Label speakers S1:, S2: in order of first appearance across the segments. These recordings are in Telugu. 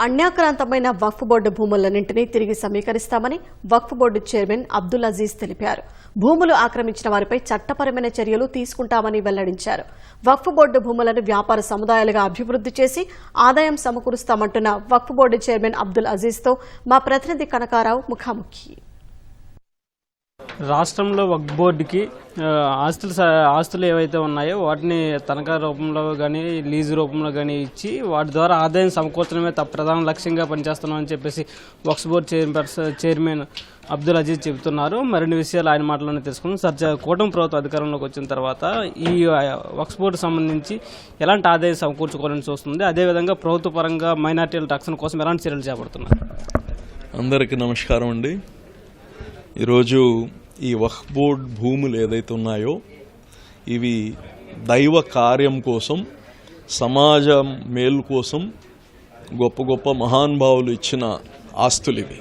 S1: అన్యాక్రాంతమైన వక్ఫ్ బోర్డు భూములన్నింటినీ తిరిగి సమీకరిస్తామని వక్ఫ్ బోర్డు చైర్మన్ అబ్దుల్ అజీజ్ తెలిపారు. భూములు ఆక్రమించిన వారిపై చట్టపరమైన చర్యలు తీసుకుంటామని వెల్లడించారు. వక్ఫ్ బోర్డు భూములను వ్యాపార సముదాయాలుగా అభివృద్ధి చేసి ఆదాయం సమకూరుస్తామంటున్న వక్ఫ్ బోర్డు చైర్మన్ అబ్దుల్ అజీజ్తో మా ప్రతినిధి కనకారావు ముఖాముఖి.
S2: రాష్ట్రంలో వక్ బోర్డుకి ఆస్తులు ఆస్తులు ఏవైతే ఉన్నాయో వాటిని తనఖా రూపంలో కానీ లీజు రూపంలో కానీ ఇచ్చి వాటి ద్వారా ఆదాయం సమకూర్చడమే తప్ప ప్రధాన లక్ష్యంగా పనిచేస్తున్నామని చెప్పేసి Waqf board chairperson chairman Abdul Aziz చెబుతున్నారు. మరిన్ని విషయాలు ఆయన మాటలోనే తెలుసుకుందాం. సర్ కూటమి ప్రభుత్వం అధికారంలోకి వచ్చిన తర్వాత ఈ వక్స్ బోర్డు సంబంధించి ఎలాంటి ఆదాయం సమకూర్చుకోవాలని చూస్తుంది? అదేవిధంగా ప్రభుత్వ పరంగా మైనార్టీల రక్షణ కోసం ఎలాంటి చర్యలు చేపడుతున్నారు?
S3: అందరికీ నమస్కారం అండి. ఈరోజు ఈ వహ్బోర్డ్ భూములు ఏదైతే ఉన్నాయో ఇవి దైవ కార్యం కోసం సమాజం మేలు కోసం గొప్ప గొప్ప మహానుభావులు ఇచ్చిన ఆస్తులు ఇవి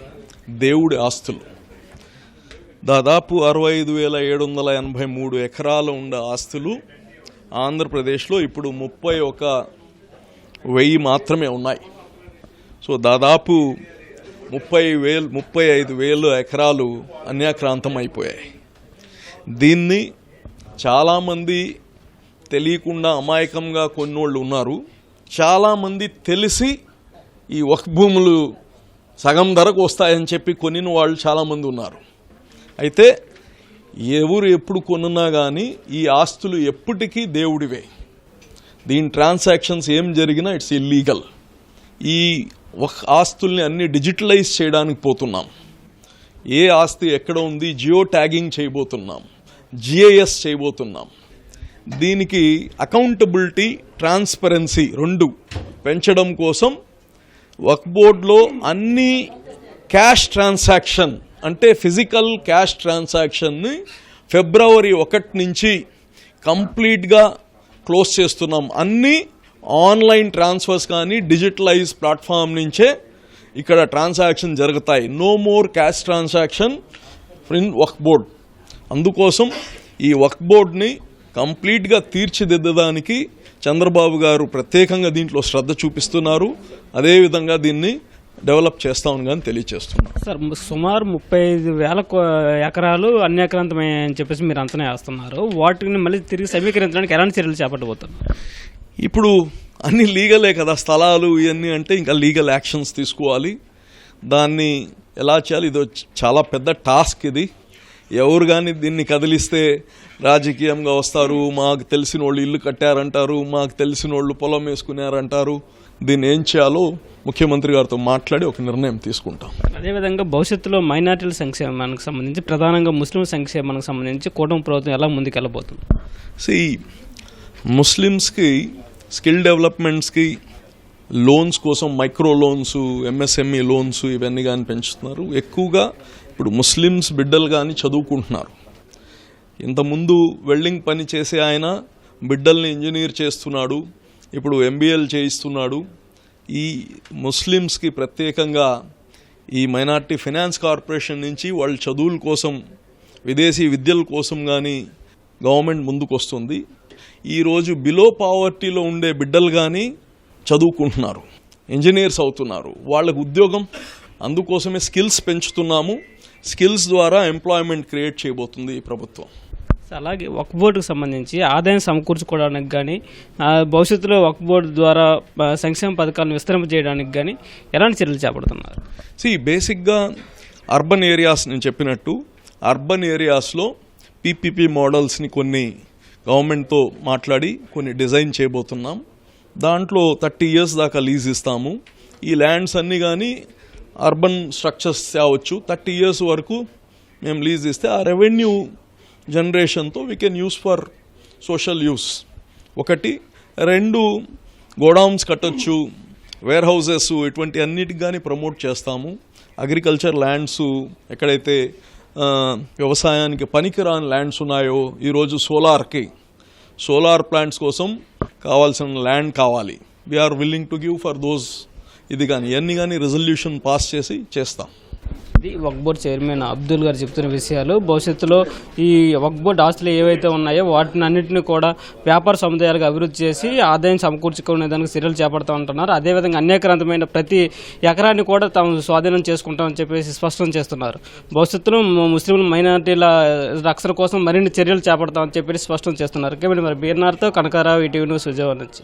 S3: దేవుడి ఆస్తులు. దాదాపు అరవై ఐదు వేల ఏడు వందల ఎనభై మూడు ఎకరాలు ఉండే ఆస్తులు ఆంధ్రప్రదేశ్లో ఇప్పుడు ముప్పై ఒక వెయ్యి మాత్రమే ఉన్నాయి. సో దాదాపు ముప్పై వేలు ముప్పై ఐదు వేలు ఎకరాలు అన్యాక్రాంతం అయిపోయాయి. దీన్ని చాలామంది తెలియకుండా అమాయకంగా కొన్నోళ్ళు ఉన్నారు. చాలామంది తెలిసి ఈ వక్ భూములు సగం ధరకు వస్తాయని చెప్పి కొనిన వాళ్ళు చాలామంది ఉన్నారు. అయితే ఎవరు ఎప్పుడు కొనున్నా కానీ ఈ ఆస్తులు ఎప్పటికీ దేవుడివే. దీని ట్రాన్సాక్షన్స్ ఏం జరిగినా ఇట్స్ ఇల్లీగల్ ఈ ఒక ఆస్తుల్ని అన్ని డిజిటలైజ్ చేయడానికి పోతున్నాం. ఏ ఆస్తి ఎక్కడ ఉంది జియో ట్యాగింగ్ చేయబోతున్నాం జిఐఎస్ చేయబోతున్నాం. దీనికి అకౌంటబిలిటీ ట్రాన్స్పరెన్సీ రెండు పెంచడం కోసం వక్ బోర్డులో అన్ని క్యాష్ ట్రాన్సాక్షన్ అంటే ఫిజికల్ క్యాష్ ట్రాన్సాక్షన్ని ఫిబ్రవరి ఒకటి నుంచి కంప్లీట్గా క్లోజ్ చేస్తున్నాం. అన్నీ ఆన్లైన్ ట్రాన్స్ఫర్స్ కానీ డిజిటలైజ్ ప్లాట్ఫామ్ నుంచే ఇక్కడ ట్రాన్సాక్షన్ జరుగుతాయి. No more cash transaction in work board అందుకోసం ఈ వర్క్ బోర్డ్ని కంప్లీట్గా తీర్చిదిద్దడానికి చంద్రబాబు గారు ప్రత్యేకంగా దీంట్లో శ్రద్ధ చూపిస్తున్నారు. అదేవిధంగా దీన్ని డెవలప్ చేస్తామని కానీ తెలియజేస్తున్నారు
S2: సార్ సుమారు ముప్పై ఐదు వేల కో- ఎకరాలు అని చెప్పేసి మీరు అంచనా వేస్తున్నారు. వాటిని మళ్ళీ తిరిగి సమీకరించడానికి ఎలాంటి చర్యలు చేపట్టబోతున్నారు?
S3: ఇప్పుడు అన్ని లీగలే కదా స్థలాలు ఇవన్నీ అంటే ఇంకా లీగల్ యాక్షన్స్ తీసుకోవాలి. దాన్ని ఎలా చేయాలి? ఇది చాలా పెద్ద టాస్క్ ఇది. ఎవరు కానీ దీన్ని కదిలిస్తే రాజకీయంగా వస్తారు మాకు తెలిసిన వాళ్ళు ఇల్లు కట్టారంటారు మాకు తెలిసిన వాళ్ళు పొలం వేసుకున్నారంటారు. దీన్ని ఏం చేయాలో ముఖ్యమంత్రి గారితో మాట్లాడి ఒక నిర్ణయం తీసుకుంటాం.
S2: అదేవిధంగా భవిష్యత్తులో మైనార్టీల సంక్షేమానికి సంబంధించి ప్రధానంగా ముస్లిం సంక్షేమానికి సంబంధించి కూటమి ప్రభుత్వం ఎలా ముందుకెళ్ళబోతుంది?
S3: సి ముస్లిమ్స్కి స్కిల్ డెవలప్మెంట్స్కి లోన్స్ కోసం మైక్రో లోన్స్ ఎంఎస్ఎంఈ లోన్స్ ఇవన్నీ కానీ పెంచుతున్నారు. ఎక్కువగా ఇప్పుడు ముస్లిమ్స్ బిడ్డలు కానీ చదువుకుంటున్నారు. ఇంతకుముందు వెల్డింగ్ పని చేసే ఆయన బిడ్డల్ని ఇంజనీర్ చేస్తున్నాడు ఇప్పుడు ఎంబీఎల్ చేయిస్తున్నాడు. ఈ ముస్లిమ్స్కి ప్రత్యేకంగా ఈ మైనార్టీ ఫైనాన్స్ కార్పొరేషన్ నుంచి వాళ్ళ చదువుల కోసం విదేశీ విద్యల కోసం కానీ గవర్నమెంట్ ముందుకు వస్తుంది ఈరోజు బిలో పావర్టీలో ఉండే బిడ్డలు కానీ చదువుకుంటున్నారు ఇంజనీర్స్ అవుతున్నారు. వాళ్ళకు ఉద్యోగం అందుకోసమే స్కిల్స్ పెంచుతున్నాము. స్కిల్స్ ద్వారా ఎంప్లాయ్మెంట్ క్రియేట్ చేయబోతుంది ఈ ప్రభుత్వం.
S2: అలాగే వక్ బోర్డుకు సంబంధించి ఆదాయం సమకూర్చుకోవడానికి కానీ భవిష్యత్తులో వక్ బోర్డు ద్వారా సంక్షేమ పథకాలను విస్తరింపజేయడానికి కానీ ఎలాంటి చర్యలు చేపడుతున్నారు?
S3: సి బేసిక్గా అర్బన్ ఏరియాస్ నేను చెప్పినట్టు అర్బన్ ఏరియాస్లో పీపీపీ మోడల్స్ని కొన్ని గవర్నమెంట్తో మాట్లాడి కొన్ని డిజైన్ చేయబోతున్నాం. దాంట్లో థర్టీ ఇయర్స్ దాకా లీజ్ ఇస్తాము. ఈ ల్యాండ్స్ అన్నీ కానీ అర్బన్ స్ట్రక్చర్స్ తేవచ్చు. థర్టీ ఇయర్స్ వరకు మేము లీజ్ ఇస్తే ఆ revenue జనరేషన్తో we can use for social use ఒకటి రెండు గోడౌన్స్ కట్టొచ్చు వేర్ హౌసెస్ ఇటువంటి అన్నిటికి కానీ ప్రమోట్ చేస్తాము. అగ్రికల్చర్ ల్యాండ్స్ ఎక్కడైతే వ్యవసాయానికి పనికిరాని ల్యాండ్స్ ఉన్నాయో ఈరోజు సోలార్కి. సోలార్ ప్లాంట్స్ కోసం కావాల్సిన ల్యాండ్ కావాలి. We are willing to give for those ఇది కానీ ఇవన్నీ కానీ రెజల్యూషన్ పాస్ చేసి చేస్తాం.
S2: ఇది వక్ బోర్డ్ చైర్మన్ అబ్దుల్ గారు చెప్తున్న విషయాలు. భవిష్యత్తులో ఈ వక్ బోర్డ్ ఆస్తులు ఏవైతే ఉన్నాయో వాటిని అన్నింటినీ కూడా వ్యాపార సముదాయాలకు అభివృద్ధి చేసి ఆదాయం సమకూర్చుకునే దానికి చర్యలు చేపడతా ఉంటున్నారు. అదేవిధంగా అన్యక్రాంతమైన ప్రతి ఎకరాన్ని కూడా తాము స్వాధీనం చేసుకుంటామని చెప్పేసి స్పష్టం చేస్తున్నారు. భవిష్యత్తులో ముస్లింలు మైనార్టీల మైనారిటీల రక్షణ కోసం మరిన్ని చర్యలు చేపడతామని చెప్పేసి స్పష్టం చేస్తున్నారు. కాబట్టి మరి బీర్నార్తో కనకారావు ఈటీవీ న్యూస్ విజయవాడ నుంచి.